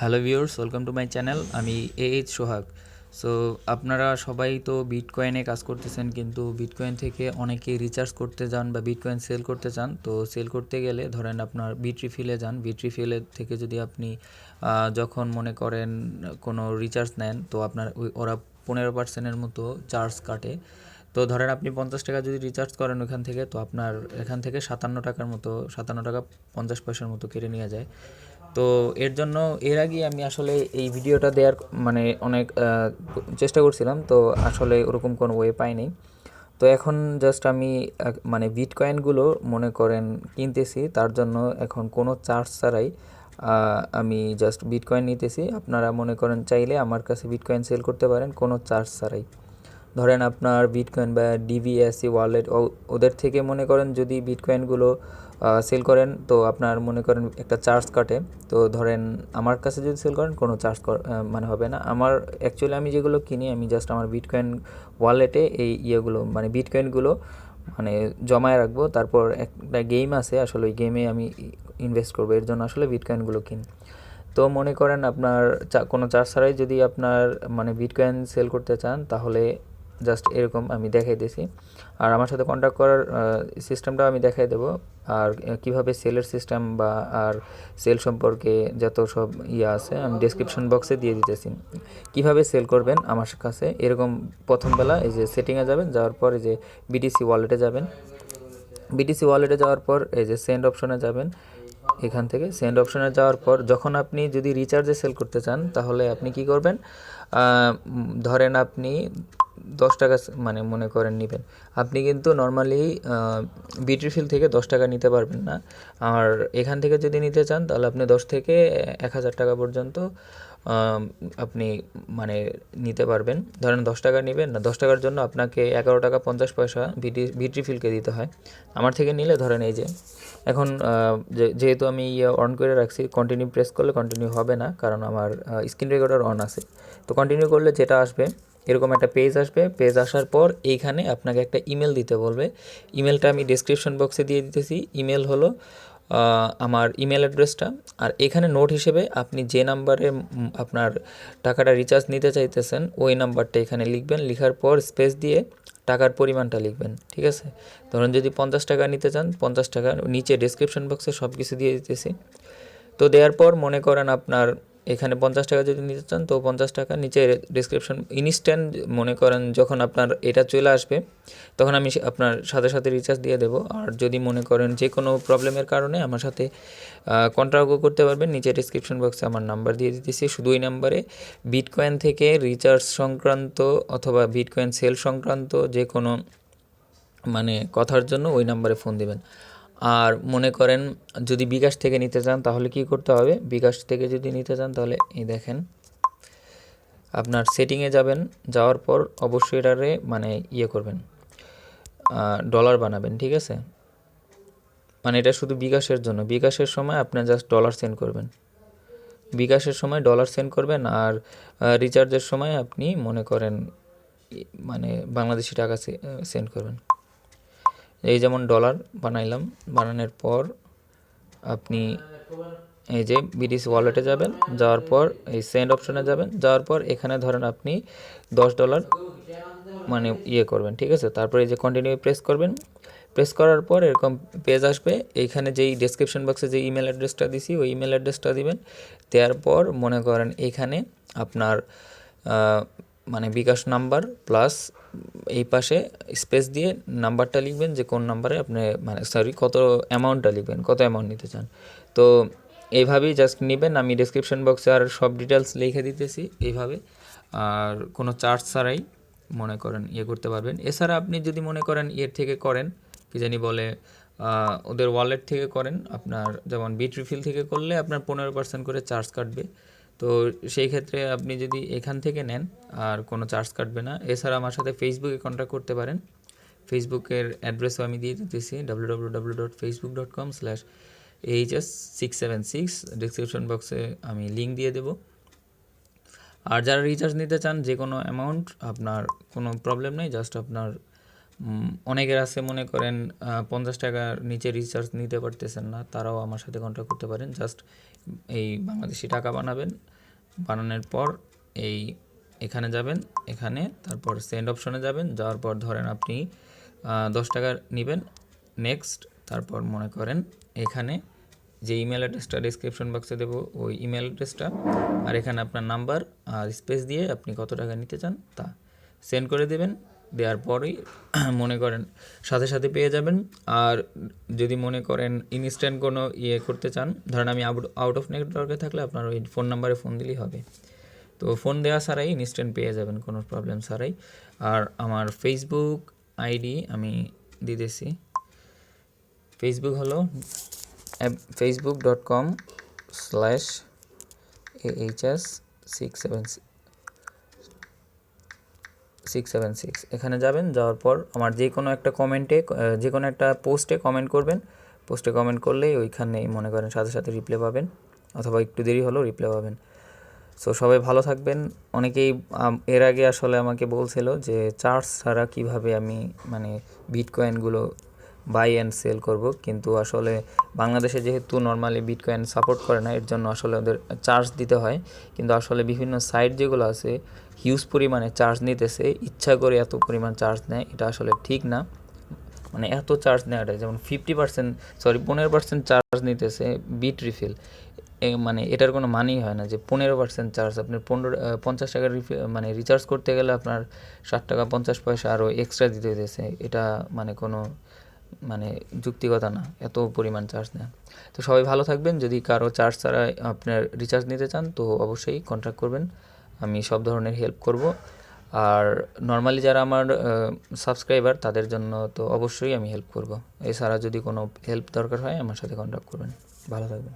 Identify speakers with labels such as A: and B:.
A: Hello viewers welcome to my channel আমি A H Sohag. So আপনারা সবাই তো বিটকয়েনে কাজ করতেছেন, কিন্তু বিটকয়েন থেকে অনেকে রিচার্জ করতে যান বা বিটকয়েন সেল করতে চান। তো সেল করতে গেলে ধরেন আপনার বিট রিফিলে যান। বিট রিফিলের থেকে যদি আপনি যখন মনে করেন কোনো রিচার্জ নেন, তো আপনার ওরা পনেরো পার্সেন্টের মতো চার্জ কাটে। তো ধরেন আপনি পঞ্চাশ টাকা যদি রিচার্জ করেন ওখান থেকে, তো আপনার এখান থেকে সাতান্ন টাকার মতো, সাতান্ন টাকা পঞ্চাশ পয়সার মতো কেটে নিয়ে যায়। তো এর জন্য, এর আগে আমি আসলে এই ভিডিওটা দেওয়ার মানে অনেক চেষ্টা করছিলাম, তো আসলে ওরকম কোনো ওয়ে পাইনি। তো এখন জাস্ট আমি মানে বিটকয়েনগুলো মনে করেন কিনতেছি, তার জন্য এখন কোনো চার্জ ছাড়াই আমি জাস্ট বিটকয়েন নিতেছি। আপনারা মনে করেন চাইলে আমার কাছে বিটকয়েন সেল করতে পারেন, কোনো চার্জ ছাড়াই। ধরেন আপনার বিটকয়েন বা ডিভিএসসি ওয়ালেট ওদের থেকে মনে করেন যদি বিটকয়েনগুলো সেল করেন, তো আপনার মনে করেন একটা চার্জ কাটে। তো ধরেন আমার কাছে যদি সেল করেন, কোনো চার্জ মানে হবে না। আমার অ্যাকচুয়ালি আমি যেগুলো কিনি, আমি জাস্ট আমার বিটকয়েন ওয়ালেটে এই ইয়েগুলো মানে বিটকয়েনগুলো মানে জমায় রাখব। তারপর একটা গেম আছে, আসলে ওই গেমে আমি ইনভেস্ট করব। এর জন্য আসলে বিটকয়েনগুলো কিনি। তো মনে করেন আপনার কোনো চার্জ ছাড়াই যদি আপনার মানে বিটকয়েন সেল করতে চান, তাহলে জাস্ট এরকম আমি দেখাই দিয়েছি। আর আমার সাথে কন্ট্যাক্ট করার সিস্টেমটা আমি দেখাই দেবো। আর কীভাবে সেলের সিস্টেম বা, আর সেল সম্পর্কে যত সব ইয়ে আছে, আমি ডেসক্রিপশন বক্সে দিয়ে দিতেছি। কীভাবে সেল করবেন আমার কাছে, এরকম প্রথম বেলা এই যে সেটিংয়ে যাবেন, যাওয়ার পর এই যে বিটিসি ওয়ালেটে যাবেন। বিটিসি ওয়ালেটে যাওয়ার পর এই যে সেন্ড অপশনে যাবেন। এখান থেকে সেন্ড অপশনে যাওয়ার পর যখন আপনি যদি রিচার্জে সেল করতে চান, তাহলে আপনি কি করবেন? ধরেন আপনি দশ টাকা মানে মনে করেন নেবেন। আপনি কিন্তু নর্মালি বিট্রিফিল থেকে দশ টাকা নিতে পারবেন না। আর এখান থেকে যদি নিতে চান, তাহলে আপনি দশ থেকে এক হাজার টাকা পর্যন্ত আপনি মানে নিতে পারবেন। ধরেন দশ টাকা নেবেন না, দশ টাকার জন্য আপনাকে এগারো টাকা পঞ্চাশ পয়সা ভিটি ভিট্রিফিলকে দিতে হয়। আমার থেকে নিলে ধরেন এই যে, এখন যেহেতু আমি ইয়ে অন করে রাখছি কন্টিনিউ প্রেস করলে কন্টিনিউ হবে না, কারণ আমার স্ক্রিন রেকর্ডার অন আছে। তো কন্টিনিউ করলে যেটা আসবে, এরকম একটা পেজ আসবে। পেজ আসার পর এইখানে আপনাকে একটা ইমেল দিতে বলবে। ইমেলটা আমি ডেসক্রিপশন বক্সে দিয়ে দিতেছি। ইমেল হলো আমার ইমেল অ্যাড্রেসটা আর এখানে নোট হিসেবে আপনি যে নাম্বারে আপনার টাকাটা রিচার্জ নিতে চাইতেছেন, ওই নাম্বারটা এখানে লিখবেন। লেখার পর স্পেস দিয়ে টাকার পরিমাণটা লিখবেন, ঠিক আছে? ধরুন যদি পঞ্চাশ টাকা নিতে চান, পঞ্চাশ টাকা নিচে ডেসক্রিপশন বক্সে সব কিছু দিয়ে দিতেছি। তো দেওয়ার পর মনে করেন আপনার এখানে পঞ্চাশ টাকা যদি নিতে চান, তো পঞ্চাশ টাকা নিচে ডিসক্রিপশন ইনস্ট্যান্ট মনে করেন যখন আপনার এটা চলে আসবে, তখন আমি আপনার সাথে সাথে রিচার্জ দিয়ে দেবো। আর যদি মনে করেন যে কোনো প্রবলেমের কারণে আমার সাথে কন্ট্রাক্টও করতে পারবেন, নিচে ডিসক্রিপশন বক্সে আমার নাম্বার দিয়ে দিতেছি। শুধু ওই নাম্বারে বিটকয়েন থেকে রিচার্জ সংক্রান্ত অথবা বিটকয়েন সেল সংক্রান্ত যে কোনো মানে কথার জন্য ওই নাম্বারে ফোন দিবেন। আর মনে করেন যদি বিকাশ থেকে নিতে চান, তাহলে কি করতে হবে? বিকাশ থেকে যদি নিতে চান, তাহলে এই দেখেন, আপনার সেটিংয়ে যাবেন, যাওয়ার পর অবশ্যই এটারে মানে ইয়ে করবেন ডলার বানাবেন, ঠিক আছে? মানে এটা শুধু বিকাশের জন্য। বিকাশের সময় আপনি জাস্ট ডলার সেন্ড করবেন। বিকাশের সময় ডলার সেন্ড করবেন আর রিচার্জের সময় আপনি মনে করেন মানে বাংলাদেশি টাকা সেন্ড করবেন। এই যেমন ডলার বানাইলাম, বানানোর পর আপনি এই যে বিডিসি ওয়ালেটে যাবেন, যাওয়ার পর এই সেন্ড অপশনে যাবেন, যাওয়ার পর এখানে ধরেন আপনি দশ ডলার মানে ইয়ে করবেন, ঠিক আছে? তারপরে এই যে কন্টিনিউ প্রেস করবেন প্রেস করার পর এরকম পেজ আসবে, এইখানে যেই ডেসক্রিপশন বক্সে যে ইমেল অ্যাড্রেসটা দিছি, ওই ইমেল অ্যাড্রেসটা দিবেন, দেওয়ার পর মনে করেন এইখানে আপনার মানে বিকাশ নাম্বার প্লাস এই পাশে স্পেস দিয়ে নাম্বারটা লিখবেন যে কোন নাম্বারে আপনি মানে সরি কত অ্যামাউন্টটা লিখবেন, কত অ্যামাউন্ট নিতে চান। তো এইভাবেই জাস্ট নেবেন, আমি ডেসক্রিপশন বক্সে আর সব ডিটেলস লিখে দিতেছি এইভাবে। আর কোনো চার্জ ছাড়াই মনে করেন ইয়ে করতে পারবেন। এছাড়া আপনি যদি মনে করেন এর থেকে করেন, কি জানি বলে ওদের ওয়ালেট থেকে করেন, আপনার যেমন বিট রিফিল থেকে করলে আপনার পনেরো পার্সেন্ট করে চার্জ কাটবে। তো সেই ক্ষেত্রে আপনি যদি এখান থেকে নেন, আর কোনো চার্জ কাটবে না। এছাড়া আমার সাথে ফেসবুকে কন্ট্যাক্ট করতে পারেন। ফেসবুকের অ্যাড্রেসও আমি দিয়ে দিতেছি W W W dot Facebook dot com slash HS six seven six description বক্সে আমি লিঙ্ক দিয়ে দেবো। আর যারা রিচার্জ নিতে চান, যে কোনো অ্যামাউন্ট আপনার কোনো প্রবলেম নেই জাস্ট আপনার অনেকের আছে মনে করেন পঞ্চাশ টাকার নিচে রিচার্জ নিতে পারতেছেন না, তারাও আমার সাথে কন্ট্যাক্ট করতে পারেন। জাস্ট এই বাংলাদেশি টাকা বানাবেন। বানানোর পর এই এখানে যাবেন, এখানে তারপর সেন্ড অপশনে যাবেন, যাওয়ার পর ধরেন আপনি দশ টাকার নেবেন। নেক্সট তারপর মনে করেন এখানে যে ইমেল অ্যাড্রেসটা ডিসক্রিপশন বক্সে দেবো, ওই ইমেল অ্যাড্রেসটা আর এখানে আপনার নাম্বার আর স্পেস দিয়ে আপনি কত টাকা নিতে চান তা সেন্ড করে দেবেন। দেওয়ার পরেই মনে করেন সাথে সাথে পেয়ে যাবেন। আর যদি মনে করেন ইনস্ট্যান্ট কোনো ইয়ে করতে চান, ধরেন আমি আউট আউট অফ নেটওয়ার্কে থাকলে আপনার ওই ফোন নাম্বারে ফোন দিলেই হবে। তো ফোন দেওয়া ছাড়াই ইনস্ট্যান্ট পেয়ে যাবেন, কোনো প্রবলেম ছাড়াই। আর আমার ফেসবুক আইডি আমি দিতেছি। ফেসবুক হলো Facebook dot com slash HS six seven six seven six এখানে যাবেন, যাওয়ার পর আমার যে কোনো একটা কমেন্টে যে কোনো একটা পোস্টে কমেন্ট করবেন। পোস্টে কমেন্ট করলেই ওইখানে মনে করেন সাথে সাথে রিপ্লাই পাবেন, অথবা একটু দেরি হলেও রিপ্লাই পাবেন। সো সবাই ভালো থাকবেন। অনেকেই এর আগে আসলে আমাকে বলছিল যে চার্জ ছাড়া কীভাবে আমি মানে বিটকয়েনগুলো বাই অ্যান্ড সেল করব। কিন্তু আসলে বাংলাদেশে যেহেতু নর্মালি বিটকয়েন সাপোর্ট করে না, এর জন্য আসলে ওদের চার্জ দিতে হয়। কিন্তু আসলে বিভিন্ন সাইট যেগুলো আছে হিউজ পরিমাণে চার্জ নিতেছে। ইচ্ছা করে এত পরিমাণ চার্জ নেয়, এটা আসলে ঠিক না। মানে এত চার্জ নেওয়াটা, যেমন ফিফটি পার্সেন্ট সরি পনেরো পার্সেন্ট চার্জ নিতেছে বিট রিফিল মানে এটার কোনো মানেই হয় না যে পনেরো পার্সেন্ট চার্জ আপনি পনেরো পঞ্চাশ টাকার মানে রিচার্জ করতে গেলে আপনার ষাট টাকা, পঞ্চাশ পয়সা আরও এক্সট্রা দিতে হইতেছে। এটা মানে কোনো মানে যুক্তিকতা না, এত পরিমাণ চার্জ নেয় তো সবাই ভালো থাকবেন, যদি কারও চার্জ ছাড়া আপনার রিচার্জ নিতে চান, তো অবশ্যই কন্ট্যাক্ট করবেন, আমি সব ধরনের হেল্প করব। আর নর্মালি যারা আমার সাবস্ক্রাইবার তাদের জন্য তো অবশ্যই আমি হেল্প করব। এছাড়া যদি কোনো হেল্প দরকার হয়, আমার সাথে কন্ট্যাক্ট করবেন। ভালো থাকবেন।